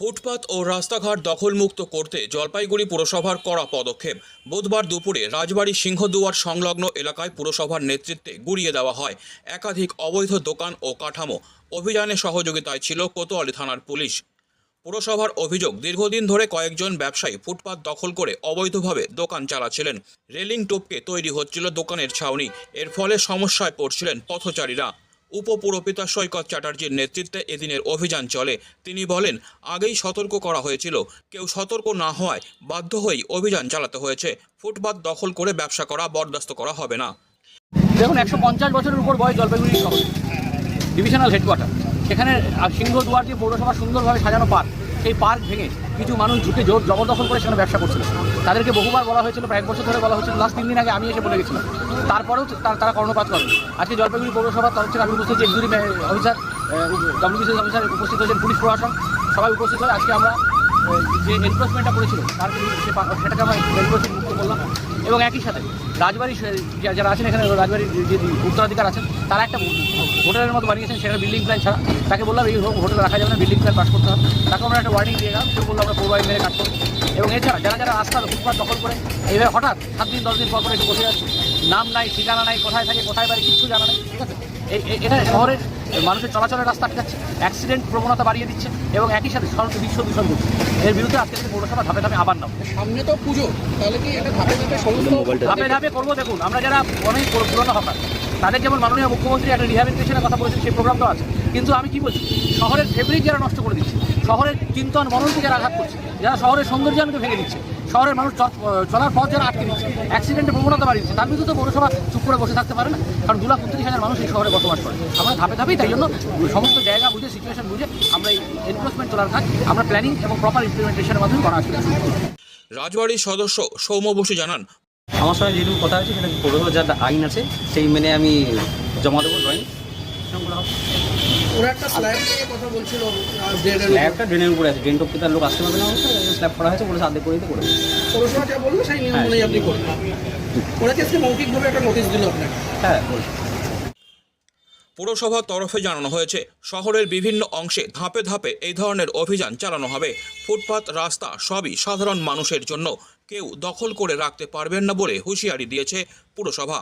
ফুটপাত ও রাস্তাঘাট দখলমুক্ত করতে জলপাইগুড়ি পুরসভার কড়া পদক্ষেপ। বুধবার দুপুরে রাজবাড়ী সিংহদুয়ার সংলগ্ন এলাকায় পুরসভার নেতৃত্বে গুড়িয়ে দেওয়া হয়। একাধিক অবৈধ দোকান ও কাঠামো অভিযানে সহযোগিতায় ছিল কোতোয়ালি থানার পুলিশ। পুরসভার অভিযোগ, দীর্ঘদিন ধরে কয়েকজন ব্যবসায়ী ফুটপাত দখল করে অবৈধভাবে দোকান চালাচ্ছিলেন। রেলিং টোপকে তৈরি হচ্ছিল দোকানের ছাউনি। এর ফলে সমস্যায় পড়ছিলেন পথচারীরা। উপপুরপিতা সৈকত চ্যাটার্জির নেতৃত্বে এদিনের অভিযান চলে। তিনি বলেন, আগেই সতর্ক করা হয়েছিল। কেউ সতর্ক না হওয়ায় বাধ্য হয়েই অভিযান চালাতে হয়েছে। ফুটপাত দখল করে ব্যবসা করা, বরদাস্ত করা হবে না। দেখুন, একশো পঞ্চাশ বছরের উপর বয়স জলপাইগুড়ি ডিভিশনাল হেডকোয়ার্টার। সেখানে সিংহদুয়ার যে পৌরসভা সুন্দরভাবে সাজানো পার্ক। সেই পার্ক ভেঙে কিছু মানুষ ঝুঁকে জোর জবরদখল করে সেখানে ব্যবসা করছিল। তাদেরকে বহুবার বলা হয়েছিল, প্রায় এক বছর ধরে বলা হয়েছিল লাস্ট তিন দিন আগে আমি এসে বলে গেছিলাম। তারপরেও তার- কর্ণপাত করেন। আজকে জলপাইগুড়ি পৌরসভার তরফ থেকে আমি উপস্থিত এক্সিকিউটিভ অফিসার ডব্লিউবিসিএস অফিসার উপস্থিত হয়েছেন, পুলিশ প্রশাসন সবাই উপস্থিত হয় আজকে আমরা যে এনফোর্সমেন্টটা করেছিল, তার সেটাকে আমরা এনফোর্সমেন্ট মুক্ত করলাম। এবং একই সাথে রাজবাড়ি যারা আছেন এখানে, রাজবাড়ির যে উত্তরাধিকার আছেন, তারা একটা হোটেলের মতো বানিয়েছেন, সেখানে বিল্ডিং প্ল্যান ছাড়া। তাকে বললাম, এই হোটেল রাখা যাবে না বিল্ডিং প্ল্যান পাস করতে হবে। তাকে আমরা একটা ওয়ার্নিং দিয়ে গেলাম সে বলল, আমরা পৌর আইন মেনে কাজ করব। এবং এছাড়া যারা যারা রাস্তা ফুটপাত দখল করে এইভাবে হঠাৎ সাত দিন, দশ দিন পর পর একটু বসে যাচ্ছে নাম নাই, ঠিকানা নাই, কোথায় থাকে, কোথায় বাড়ি, কিচ্ছু জানা নেই, ঠিক আছে? এটা শহরের মানুষের চলাচলের রাস্তা আটকাচ্ছে অ্যাক্সিডেন্ট প্রবণতা বাড়িয়ে দিচ্ছে এবং একই সাথে সড়ক বিশ্ব দূষণ করছে এর বিরুদ্ধে আজকে থেকে পৌরসভা ধাপে ধাপে আবার নাম। সামনে তো পুজো তাহলে কি এটা ধাপে ধাপে ধাপে ধাপে করব দেখুন আমরা যারা অনেক পুরো- পুরনো হকার তাদের যেমন মাননীয় মুখ্যমন্ত্রী একটা রিহ্যাবিলিটেশনের কথা বলেছেন সেই প্রোগ্রামটাও আছে। কিন্তু আমি কি বলছি? শহরের ফেব্রিক যারা নষ্ট করে দিচ্ছে শহরের চিন্তন মননকে যারা আঘাত করছে যারা শহরের সৌন্দর্যানকে ভেঙে দিচ্ছে শহরের মানুষ চ- চলার পথ যারা আটকে দিচ্ছে অ্যাক্সিডেন্টের প্রবণতা বাড়িয়েছে তার বিরুদ্ধে তো পৌরসভা চুপ করে বসে থাকতে পারে না কারণ দু লাখ উনত্রিশ হাজার মানুষ এই শহরে বসবাস করে। আমরা ধাপে ধাপেই তাই জন্য সমস্ত জায়গা বুঝে সিচুয়েশন বুঝে আমরা এই এনফোর্সমেন্ট তোলার কাজ আমরা প্ল্যানিং এবং প্রপার ইমপ্লিমেন্টেশনের মাধ্যমে করা আসলে। রাজবাড়ির সদস্য সৌম্য বসু জানান। আমার সঙ্গে যেটুকু কথা আছে সেটা পৌরসভা যা আইন আছে সেই মেনে আমি জমা দেবো ড্রয়িং ওরা একটা স্ল্যাব নিয়ে কথা বলছিল আহ, ড্রেনের উপর। স্ল্যাবটা ড্রেনের উপরে আছে ড্রেন টপকে তার লোক আসতে পারবে না স্ল্যাব করা হয়েছে বলে আর্ধেক করে দিতে করে পৌরসভা যা বলল সেই নিয়ম হ্যাঁ, অনুযায়ী আপনি করবেন। ওরা আজকে মৌখিকভাবে একটা নোটিশ দিল আপনাকে? হ্যাঁ পুরসভার তরফে জানানো হয়েছে শহরের বিভিন্ন অংশে ধাপে ধাপে এই ধরনের অভিযান চালানো হবে। ফুটপাত রাস্তা সবই সাধারণ মানুষের জন্য। কেউ দখল করে রাখতে পারবেন না বলে হুঁশিয়ারি দিয়েছে পুরসভা।